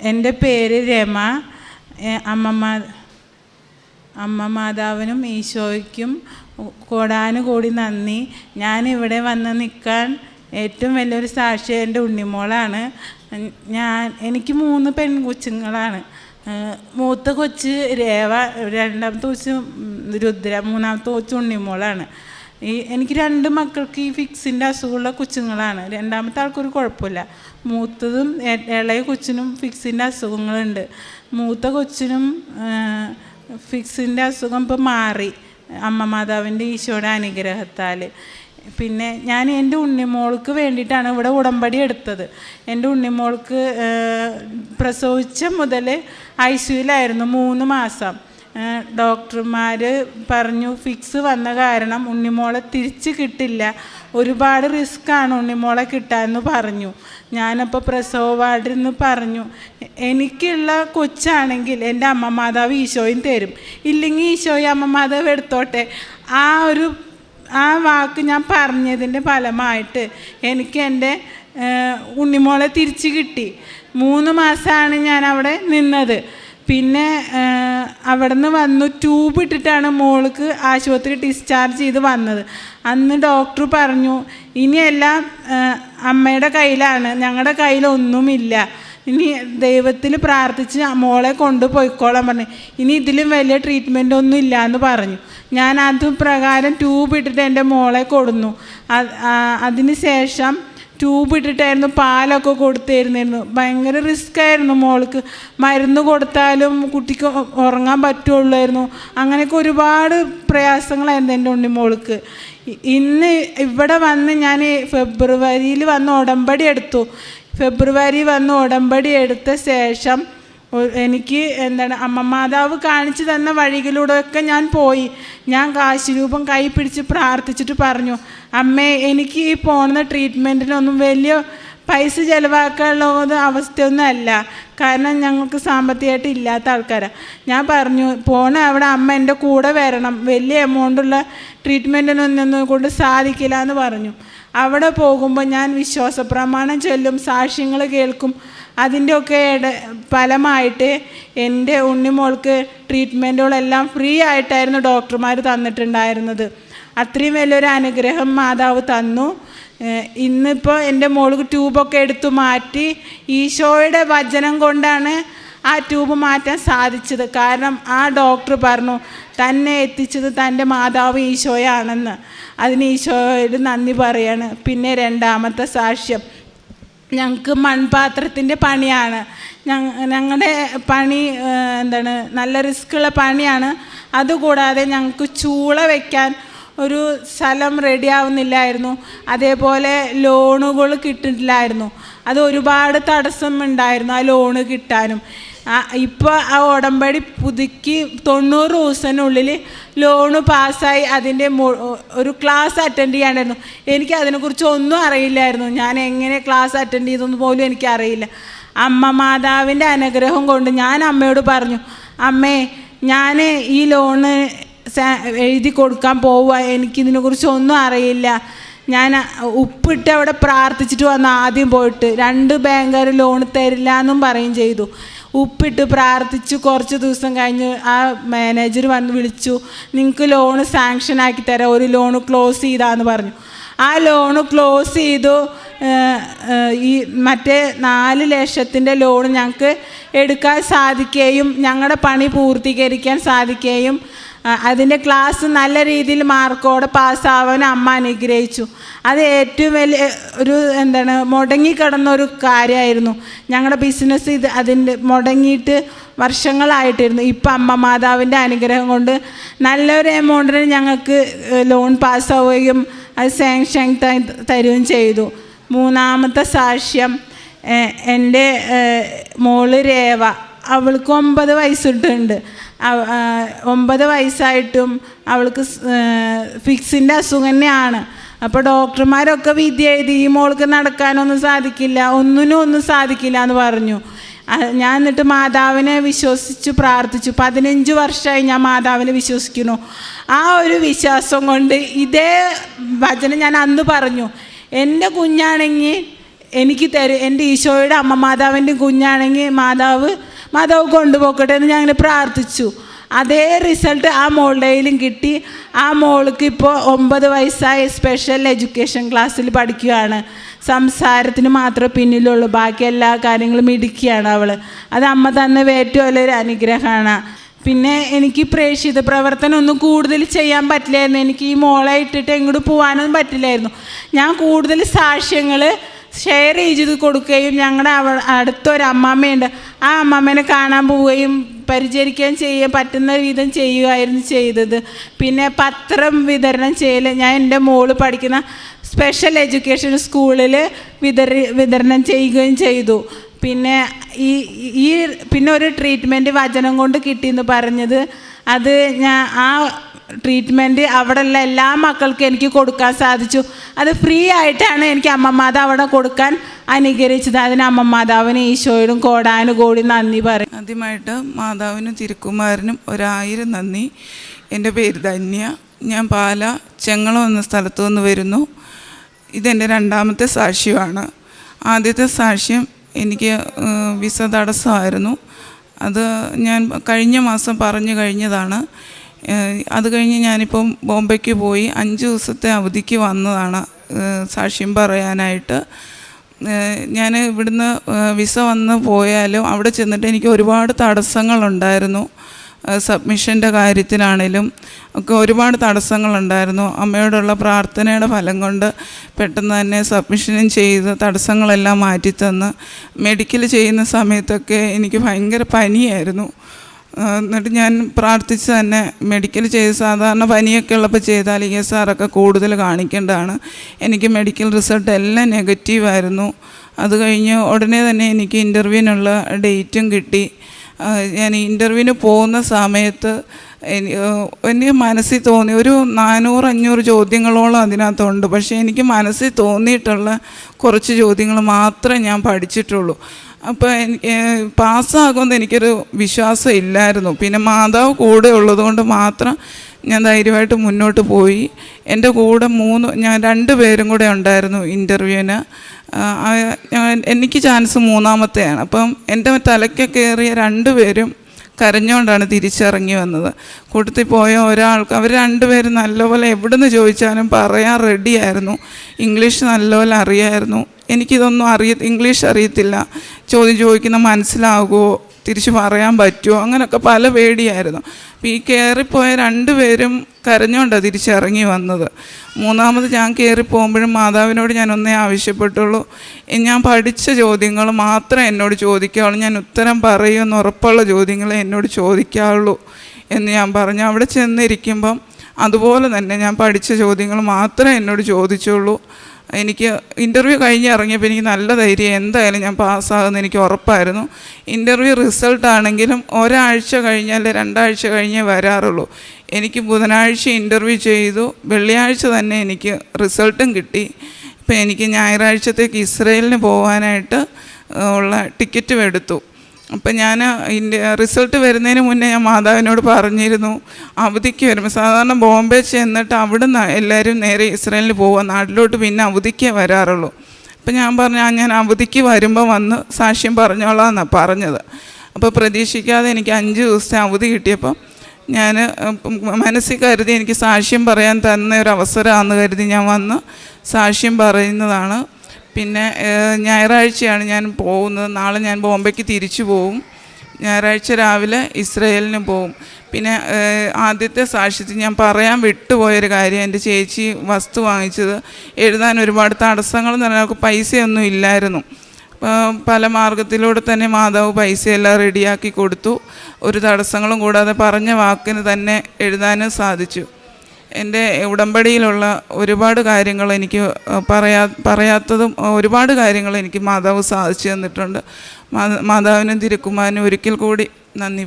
എന്റെ പേര് രമ. അമ്മമാ അമ്മ മാതാവിനും ഈശോയ്ക്കും കോടാനുകൂടി നന്ദി. ഇവിടെ വന്ന് നിൽക്കാൻ ഏറ്റവും വലിയൊരു സാക്ഷി എന്റെ ഉണ്ണിമോളാണ്. ഞാൻ എനിക്ക് മൂന്ന് പെൺകൊച്ചുങ്ങളാണ്. മൂത്ത കൊച്ച് രേവ രണ്ടാമത്തെ കൊച്ച് രുദ്ര മൂന്നാമത്തെ കൊച്ച് ഉണ്ണിമോളാണ്. ഈ എനിക്ക് രണ്ട് മക്കൾക്ക് ഈ ഫിക്സിന്റെ അസുഖമുള്ള കൊച്ചുങ്ങളാണ്. രണ്ടാമത്തെ ആൾക്കൊരു കുഴപ്പമില്ല. മൂത്തതും ഇളയ കൊച്ചിനും ഫിക്സിന്റെ അസുഖങ്ങളുണ്ട്. മൂത്ത കൊച്ചിനും ഫിക്സിന്റെ അസുഖം ഇപ്പോൾ മാറി. അമ്മ മാതാവിന്റെ ഈശോയുടെ അനുഗ്രഹത്താൽ പിന്നെ ഞാൻ എന്റെ ഉണ്ണിമോൾക്ക് വേണ്ടിയിട്ടാണ് ഇവിടെ ഉടമ്പടി എടുത്തത്. എന്റെ ഉണ്ണിമോൾക്ക് പ്രസവിച്ച മുതൽ ഐ സിയുലായിരുന്നു മൂന്ന് മാസം. ഡോക്ടർമാർ പറഞ്ഞു ഫിക്സ് വന്ന കാരണം ഉണ്ണിമോളെ തിരിച്ച് കിട്ടില്ല. ഒരുപാട് റിസ്ക്കാണ് ഉണ്ണിമോളെ കിട്ടാമെന്ന് പറഞ്ഞു. ഞാനപ്പോൾ പ്രസവ വാർഡിൽ നിന്ന് പറഞ്ഞു എനിക്കുള്ള കൊച്ചാണെങ്കിൽ എന്റെ അമ്മ മാതാവ് ഈശോയും തരും. ഇല്ലെങ്കിൽ ഈശോയും അമ്മ മാതാവ് എടുത്തോട്ടെ. ആ ഒരു ആ വാക്ക് ഞാൻ പറഞ്ഞതിന്റെ ഫലമായിട്ട് എനിക്ക് എന്റെ ഉണ്ണിമോളെ തിരിച്ച് കിട്ടി. മൂന്ന് മാസമാണ് ഞാൻ അവിടെ നിന്നത്. പിന്നെ അവിടുന്ന് വന്നു ട്യൂബ് ഇട്ടിട്ടാണ് മോൾക്ക് ആശുപത്രി ഡിസ്ചാർജ് ചെയ്ത് വന്നത്. അന്ന് ഡോക്ടർ പറഞ്ഞു ഇനിയെല്ലാം അമ്മയുടെ കയ്യിലാണ്. ഞങ്ങളുടെ കയ്യിലൊന്നുമില്ല ഇനി ദൈവത്തിൽ പ്രാർത്ഥിച്ച് മോളെ കൊണ്ടുപോയിക്കോളാൻ പറഞ്ഞു. ഇനി ഇതിലും വലിയ ട്രീറ്റ്മെന്റ് ഒന്നും ഇല്ല എന്ന് പറഞ്ഞു. ഞാൻ അത് പ്രകാരം ട്യൂബ് ഇട്ടിട്ട് എന്റെ മോളെ കൊടുന്നു. അതിന് ശേഷം ട്യൂബ് ഇട്ടിട്ടായിരുന്നു പാലൊക്കെ കൊടുത്തിരുന്നിരുന്നു ഭയങ്കര റിസ്ക് ആയിരുന്നു മോൾക്ക്. മരുന്ന് കൊടുത്താലും കുട്ടിക്ക് ഉറങ്ങാൻ പറ്റുള്ളായിരുന്നു. അങ്ങനെയൊക്കെ ഒരുപാട് പ്രയാസങ്ങളായിരുന്നു എന്റെ ഉണ്ണി മോൾക്ക്. ഇന്ന് ഇവിടെ വന്ന് ഞാൻ ഫെബ്രുവരിയിൽ വന്ന് ഉടമ്പടി എടുത്തു. ഫെബ്രുവരി വന്ന് ഉടമ്പടി എടുത്ത ശേഷം എനിക്ക് എന്താണ് അമ്മ മാതാവ് കാണിച്ചു തന്ന വഴികളിലൂടെയൊക്കെ ഞാൻ പോയി. ഞാൻ കാശിരൂപം കൈ പിടിച്ച് പ്രാർത്ഥിച്ചിട്ട് പറഞ്ഞു അമ്മേ എനിക്ക് ഈ പോകുന്ന ട്രീറ്റ്മെന്റിനൊന്നും വലിയ പൈസ ചിലവാക്കാനുള്ള അവസ്ഥയൊന്നും അല്ല. കാരണം ഞങ്ങൾക്ക് സാമ്പത്തികമായിട്ട് ഇല്ലാത്ത ആൾക്കാരാണ് ഞാൻ പറഞ്ഞു പോണ അവിടെ അമ്മ എന്റെ കൂടെ വരണം. വലിയ എമൗണ്ടുള്ള ട്രീറ്റ്മെന്റിനൊന്നും കൊണ്ട് സാധിക്കില്ല എന്ന് പറഞ്ഞു. അവിടെ പോകുമ്പോൾ ഞാൻ വിശ്വാസ പ്രമാണം ചൊല്ലും സാക്ഷ്യങ്ങൾ കേൾക്കും. അതിന്റെയൊക്കെ ഫലമായിട്ട് എന്റെ ഉണ്ണിമോൾക്ക് ട്രീറ്റ്മെന്റുകളെല്ലാം ഫ്രീ ആയിട്ടായിരുന്നു ഡോക്ടർമാർ തന്നിട്ടുണ്ടായിരുന്നത്. അത്രയും വലിയൊരു അനുഗ്രഹം മാതാവ് തന്നു. ഇന്നിപ്പോൾ എന്റെ മോൾക്ക് ട്യൂബൊക്കെ എടുത്തു മാറ്റി ഈശോയുടെ വചനം കൊണ്ടാണ് ആ ട്യൂബ് മാറ്റാൻ സാധിച്ചത്. കാരണം ആ ഡോക്ടർ പറഞ്ഞു തന്നെ എത്തിച്ചത് തന്റെ മാതാവ് ഈശോയാണെന്ന്. അതിന് ഈശോയോട് നന്ദി പറയാണ്. പിന്നെ രണ്ടാമത്തെ സാക്ഷ്യം ഞങ്ങൾക്ക് മൺപാത്രത്തിന്റെ പണിയാണ്. ഞങ്ങളുടെ പണി എന്താണ് നല്ല റിസ്ക്കുള്ള പണിയാണ്. അതുകൂടാതെ ഞങ്ങൾക്ക് ചൂള വയ്ക്കാൻ ഒരു സ്ഥലം റെഡിയാവുന്നില്ലായിരുന്നു അതേപോലെ ലോണുകൾ കിട്ടിയിട്ടില്ലായിരുന്നു അത് ഒരുപാട് തടസ്സം ഉണ്ടായിരുന്നു ആ ലോണ് കിട്ടാനും. ഇപ്പോൾ ആ ഉടമ്പടി പുതുക്കി തൊണ്ണൂറ് ദിവസത്തിനുള്ളിൽ ലോണ് പാസ്സായി അതിന്റെ ഒരു ക്ലാസ് അറ്റൻഡ് ചെയ്യാണ്ടായിരുന്നു. എനിക്ക് അതിനെക്കുറിച്ച് ഒന്നും അറിയില്ലായിരുന്നു. ഞാൻ എങ്ങനെ ക്ലാസ് അറ്റൻഡ് ചെയ്തെന്ന് പോലും എനിക്കറിയില്ല അമ്മ മാതാവിന്റെ അനുഗ്രഹം കൊണ്ട് ഞാൻ അമ്മയോട് പറഞ്ഞു അമ്മേ ഞാൻ ഈ ലോണ് എഴുതി കൊടുക്കാൻ പോവുക. എനിക്കിതിനെക്കുറിച്ച് ഒന്നും അറിയില്ല. ഞാൻ ഉപ്പിട്ട് അവിടെ പ്രാർത്ഥിച്ചിട്ട് വന്ന് ആദ്യം പോയിട്ട് രണ്ട് ബാങ്കുകാർ ലോൺ തരില്ല എന്നും പറയും ചെയ്തു. ഉപ്പിട്ട് പ്രാർത്ഥിച്ചു. കുറച്ച് ദിവസം കഴിഞ്ഞ് ആ മാനേജർ വന്ന് വിളിച്ചു. നിങ്ങൾക്ക് ലോണ് സാങ്ഷൻ ആക്കി തരാം. ഒരു ലോണ് ക്ലോസ് ചെയ്താന്ന് പറഞ്ഞു. ആ ലോണ് ക്ലോസ് ചെയ്തു. ഈ മറ്റേ നാല് ലക്ഷത്തിന്റെ ലോൺ ഞങ്ങൾക്ക് എടുക്കാൻ സാധിക്കുകയും ഞങ്ങളുടെ പണി പൂർത്തീകരിക്കാൻ സാധിക്കുകയും അതിന്റെ ക്ലാസ് നല്ല രീതിയിൽ മാർക്കോടെ പാസ്സാവാൻ അമ്മ അനുഗ്രഹിച്ചു. അത് ഏറ്റവും വലിയ ഒരു എന്താണ് മുടങ്ങിക്കിടന്ന ഒരു കാര്യമായിരുന്നു. ഞങ്ങളുടെ ബിസിനസ് ഇത് അതിന്റെ മുടങ്ങിയിട്ട് വർഷങ്ങളായിട്ടിരുന്നു. ഇപ്പം അമ്മ മാതാവിന്റെ അനുഗ്രഹം കൊണ്ട് നല്ലൊരു എമൗണ്ടിന് ഞങ്ങൾക്ക് ലോൺ പാസ്സാവുകയും അത് സാങ്ഷൻ തരുകയും ചെയ്തു. മൂന്നാമത്തെ സാക്ഷ്യം എന്റെ മോൾ രേവ. അവൾക്ക് ഒമ്പത് വയസ്സിട്ടുണ്ട് ഒമ്പത് വയസ്സായിട്ടും അവൾക്ക് ഫിക്സിന്റെ അസുഖം തന്നെയാണ്. അപ്പോൾ ഡോക്ടർമാരൊക്കെ വിധി എഴുതി ഈ മോൾക്ക് നടക്കാനൊന്നും സാധിക്കില്ല ഒന്നിനും ഒന്നും സാധിക്കില്ല എന്ന് പറഞ്ഞു. ഞാൻ എന്നിട്ട് മാതാവിനെ വിശ്വസിച്ച് പ്രാർത്ഥിച്ചു. പതിനഞ്ച് വർഷമായി ഞാൻ മാതാവിനെ വിശ്വസിക്കുന്നു. ആ ഒരു വിശ്വാസം കൊണ്ട് ഇതേ വചനം ഞാൻ അന്ന് പറഞ്ഞു. എന്റെ കുഞ്ഞാണെങ്കിൽ എനിക്ക് തരും എന്റെ ഈശോയുടെ അമ്മ മാതാവിന്റെ കുഞ്ഞാണെങ്കിൽ മാതാവ് മാതാവ് കൊണ്ടുപോക്കട്ടെ എന്ന് ഞാൻ പ്രാർത്ഥിച്ചു. അതേ റിസൾട്ട് ആ മോളുടെയിലും കിട്ടി. ആ മോൾക്ക് ഇപ്പോൾ ഒമ്പത് വയസ്സായ സ്പെഷ്യൽ എഡ്യൂക്കേഷൻ ക്ലാസ്സിൽ പഠിക്കുകയാണ്. സംസാരത്തിന് മാത്രമേ പിന്നിലുള്ളൂ. ബാക്കി എല്ലാ കാര്യങ്ങളും ഇടുക്കിയാണ് അവൾ അത് അമ്മ തന്നെ ഏറ്റവും വലിയൊരു അനുഗ്രഹമാണ്. പിന്നെ എനിക്ക് പ്രേക്ഷിത പ്രവർത്തനം ഒന്നും കൂടുതൽ ചെയ്യാൻ പറ്റില്ലായിരുന്നു. എനിക്ക് ഈ മോളെ ഇട്ടിട്ട് എങ്ങോട്ട് പോകാനൊന്നും പറ്റില്ലായിരുന്നു. ഞാൻ കൂടുതൽ സാക്ഷ്യങ്ങൾ ഷെയർ ചെയ്ത് കൊടുക്കുകയും ഞങ്ങളുടെ അവ അടുത്തൊരു അമ്മാമ്മയുണ്ട്. ആ അമ്മാമ്മേനെ കാണാൻ പോവുകയും പരിചരിക്കാൻ ചെയ്യാൻ പറ്റുന്ന വിധം ചെയ്യുമായിരുന്നു ചെയ്തത്. പിന്നെ പത്രം വിതരണം ചെയ്യൽ ഞാൻ എന്റെ മോൾ പഠിക്കുന്ന സ്പെഷ്യൽ എഡ്യൂക്കേഷൻ സ്കൂളിൽ വിതറി വിതരണം ചെയ്യുകയും ചെയ്തു. പിന്നെ ഈ ഈ പിന്നെ ഒരു ട്രീറ്റ്മെന്റ് വചനം കൊണ്ട് കിട്ടിയെന്ന് പറഞ്ഞത്. അത് ഞാൻ ആ ട്രീറ്റ്മെന്റ് അവിടെയുള്ള എല്ലാ മക്കൾക്കും എനിക്ക് കൊടുക്കാൻ സാധിച്ചു. അത് ഫ്രീ ആയിട്ടാണ് എനിക്ക് അമ്മമാതാവ് അവിടെ കൊടുക്കാൻ അനുകരിച്ചത് അതിന് അമ്മമാതാവിന് ഈശോയോടും കോടാനും കോടി നന്ദി പറയും ആദ്യമായിട്ട് മാതാവിനും തിരുക്കുമാരനും ഒരായിരം നന്ദി. എന്റെ പേര് ധന്യ. ഞാൻ പാല ചെങ്ങളം എന്ന സ്ഥലത്തു നിന്ന് വരുന്നു. ഇതെന്റെ രണ്ടാമത്തെ സാക്ഷ്യമാണ്. ആദ്യത്തെ സാക്ഷ്യം എനിക്ക് വിസ തടസ്സമായിരുന്നു. അത് ഞാൻ കഴിഞ്ഞ മാസം പറഞ്ഞു കഴിഞ്ഞതാണ്. അത് കഴിഞ്ഞ് ഞാനിപ്പം ബോംബെക്ക് പോയി അഞ്ച് ദിവസത്തെ അവധിക്ക് വന്നതാണ്. സാക്ഷ്യം പറയാനായിട്ട്. ഞാൻ ഇവിടുന്ന് വിസ വന്ന് പോയാലും അവിടെ ചെന്നിട്ട് എനിക്ക് ഒരുപാട് തടസ്സങ്ങളുണ്ടായിരുന്നു. സബ്മിഷന്റെ കാര്യത്തിലാണേലും ഒക്കെ ഒരുപാട് തടസ്സങ്ങളുണ്ടായിരുന്നു. അമ്മയോടുള്ള പ്രാർത്ഥനയുടെ ഫലം കൊണ്ട് പെട്ടെന്ന് തന്നെ സബ്മിഷനും ചെയ്ത് തടസ്സങ്ങളെല്ലാം മാറ്റിത്തന്ന്. മെഡിക്കൽ ചെയ്യുന്ന സമയത്തൊക്കെ എനിക്ക് ഭയങ്കര പനിയായിരുന്നു. എന്നിട്ട് ഞാൻ പ്രാർത്ഥിച്ച് തന്നെ മെഡിക്കൽ ചെയ്ത് സാധാരണ പനിയൊക്കെ ഉള്ളപ്പോൾ ചെയ്താൽ ഇ എസ് ആറൊക്കെ കൂടുതൽ കാണിക്കേണ്ടതാണ്. എനിക്ക് മെഡിക്കൽ റിസൾട്ട് എല്ലാം നെഗറ്റീവായിരുന്നു അത് കഴിഞ്ഞ് ഉടനെ തന്നെ എനിക്ക് ഇന്റർവ്യൂവിനുള്ള ഡേറ്റും കിട്ടി. ഞാൻ ഇന്റർവ്യൂവിന് പോകുന്ന സമയത്ത് എനിക്ക് മനസ്സിൽ തോന്നി ഒരു നാനൂറ് അഞ്ഞൂറ് ചോദ്യങ്ങളോളം അതിനകത്തുണ്ട്. പക്ഷേ എനിക്ക് മനസ്സിൽ തോന്നിയിട്ടുള്ള കുറച്ച് ചോദ്യങ്ങൾ മാത്രമേ ഞാൻ പഠിച്ചിട്ടുള്ളൂ. അപ്പോൾ എനിക്ക് പാസ്സാകുമെന്ന് എനിക്കൊരു വിശ്വാസം ഇല്ലായിരുന്നു. പിന്നെ മാതാവ് കൂടെ ഉള്ളതുകൊണ്ട് മാത്രം ഞാൻ ധൈര്യമായിട്ട് മുന്നോട്ട് പോയി. എന്റെ കൂടെ മൂന്ന് ഞാൻ രണ്ട് പേരും കൂടെ ഉണ്ടായിരുന്നു ഇന്റർവ്യൂവിന്. എനിക്ക് ചാൻസ് മൂന്നാമത്തെയാണ്. അപ്പം എന്റെ തലയ്ക്ക് കയറിയ രണ്ട് പേരും കരഞ്ഞുകൊണ്ടാണ് തിരിച്ചിറങ്ങി വന്നത്. കൂട്ടത്തിൽ പോയ ഒരാൾക്ക് അവർ രണ്ടുപേരും നല്ലപോലെ എവിടെ നിന്ന് ചോദിച്ചാലും പറയാൻ റെഡിയായിരുന്നു. ഇംഗ്ലീഷ് നല്ലപോലെ അറിയായിരുന്നു. എനിക്കിതൊന്നും അറിയ ഇംഗ്ലീഷ് അറിയത്തില്ല. ചോദ്യം ചോദിക്കുന്ന മനസ്സിലാകുമോ തിരിച്ച് പറയാൻ പറ്റുമോ? അങ്ങനെയൊക്കെ പല പേടിയായിരുന്നു. അപ്പോൾ ഈ കയറിപ്പോയ രണ്ടുപേരും കരഞ്ഞുകൊണ്ടാണ് തിരിച്ചിറങ്ങി വന്നത്. മൂന്നാമത് ഞാൻ കയറി പോകുമ്പോഴും മാതാവിനോട് ഞാൻ ഒന്നേ ആവശ്യപ്പെട്ടുള്ളൂ. ഞാൻ പഠിച്ച ചോദ്യങ്ങൾ മാത്രമേ എന്നോട് ചോദിക്കാവുള്ളൂ. ഞാൻ ഉത്തരം പറയുമെന്ന് ഉറപ്പുള്ള ചോദ്യങ്ങളെ എന്നോട് ചോദിക്കാവുള്ളൂ എന്ന് ഞാൻ പറഞ്ഞു. അവിടെ ചെന്നിരിക്കുമ്പം അതുപോലെ തന്നെ ഞാൻ പഠിച്ച ചോദ്യങ്ങൾ മാത്രമേ എന്നോട് ചോദിച്ചുള്ളൂ. എനിക്ക് ഇന്റർവ്യൂ കഴിഞ്ഞ് ഇറങ്ങിയപ്പോൾ എനിക്ക് നല്ല ധൈര്യം എന്തായാലും ഞാൻ പാസ്സാകുമെന്ന് എനിക്ക് ഉറപ്പായിരുന്നു. ഇന്റർവ്യൂ റിസൾട്ട് ആണെങ്കിലും ഒരാഴ്ച കഴിഞ്ഞാൽ രണ്ടാഴ്ച കഴിഞ്ഞേ വരാറുള്ളൂ. എനിക്ക് ബുധനാഴ്ച ഇന്റർവ്യൂ ചെയ്തു. വെള്ളിയാഴ്ച തന്നെ എനിക്ക് റിസൾട്ടും കിട്ടി. ഇപ്പം എനിക്ക് ഞായറാഴ്ചത്തേക്ക് ഇസ്രയേലിന് പോകാനായിട്ട് ഉള്ള ടിക്കറ്റും എടുത്തു. അപ്പം ഞാൻ ഇതിന്റെ റിസൾട്ട് വരുന്നതിന് മുന്നേ ഞാൻ മാതാവിനോട് പറഞ്ഞിരുന്നു അവധിക്ക് വരുമ്പോൾ സാധാരണ ബോംബെ ചെന്നിട്ട് അവിടെ നിന്ന് എല്ലാവരും നേരെ ഇസ്രായേലിൽ പോവുക നാട്ടിലോട്ട് പിന്നെ അവധിക്കേ വരാറുള്ളൂ. അപ്പം ഞാൻ പറഞ്ഞു "ആ, ഞാൻ അവധിക്ക് വരുമ്പോൾ വന്ന് സാക്ഷ്യം പറഞ്ഞോളാം എന്നാണ് പറഞ്ഞത്. അപ്പോൾ പ്രതീക്ഷിക്കാതെ എനിക്ക് അഞ്ച് ദിവസത്തെ അവധി കിട്ടിയപ്പം ഞാൻ മനസ്സിൽ കരുതി എനിക്ക് സാക്ഷ്യം പറയാൻ തന്ന ഒരു അവസരമാണെന്ന് കരുതി ഞാൻ വന്ന് സാക്ഷ്യം പറയുന്നതാണ് പിന്നെ ഞായറാഴ്ചയാണ് ഞാൻ പോകുന്നത്. നാളെ ഞാൻ ബോംബെക്ക് തിരിച്ചു പോവും. ഞായറാഴ്ച രാവിലെ ഇസ്രയേലിന് പോവും. പിന്നെ ആദ്യത്തെ സാക്ഷ്യത്തിൽ ഞാൻ പറയാൻ വിട്ടുപോയൊരു കാര്യം. എന്റെ ചേച്ചി വസ്തു വാങ്ങിച്ചത് എഴുതാൻ ഒരുപാട് തടസ്സങ്ങൾ എന്ന് പറഞ്ഞാൽ പൈസയൊന്നും ഇല്ലായിരുന്നു. പല മാർഗത്തിലൂടെ തന്നെ മാതാവ് പൈസയെല്ലാം റെഡിയാക്കി കൊടുത്തു. ഒരു തടസ്സങ്ങളും കൂടാതെ പറഞ്ഞ വാക്കിന് തന്നെ എഴുതാനും സാധിച്ചു. എന്റെ ഉടമ്പടിയിലുള്ള ഒരുപാട് കാര്യങ്ങൾ എനിക്ക് പറയാ പറയാത്തതും ഒരുപാട് കാര്യങ്ങൾ എനിക്ക് മാതാവ് സാധിച്ചു തന്നിട്ടുണ്ട്. മാതാ- മാതാവിനും തിരുക്കുമാരനും ഒരിക്കൽ കൂടി നന്ദി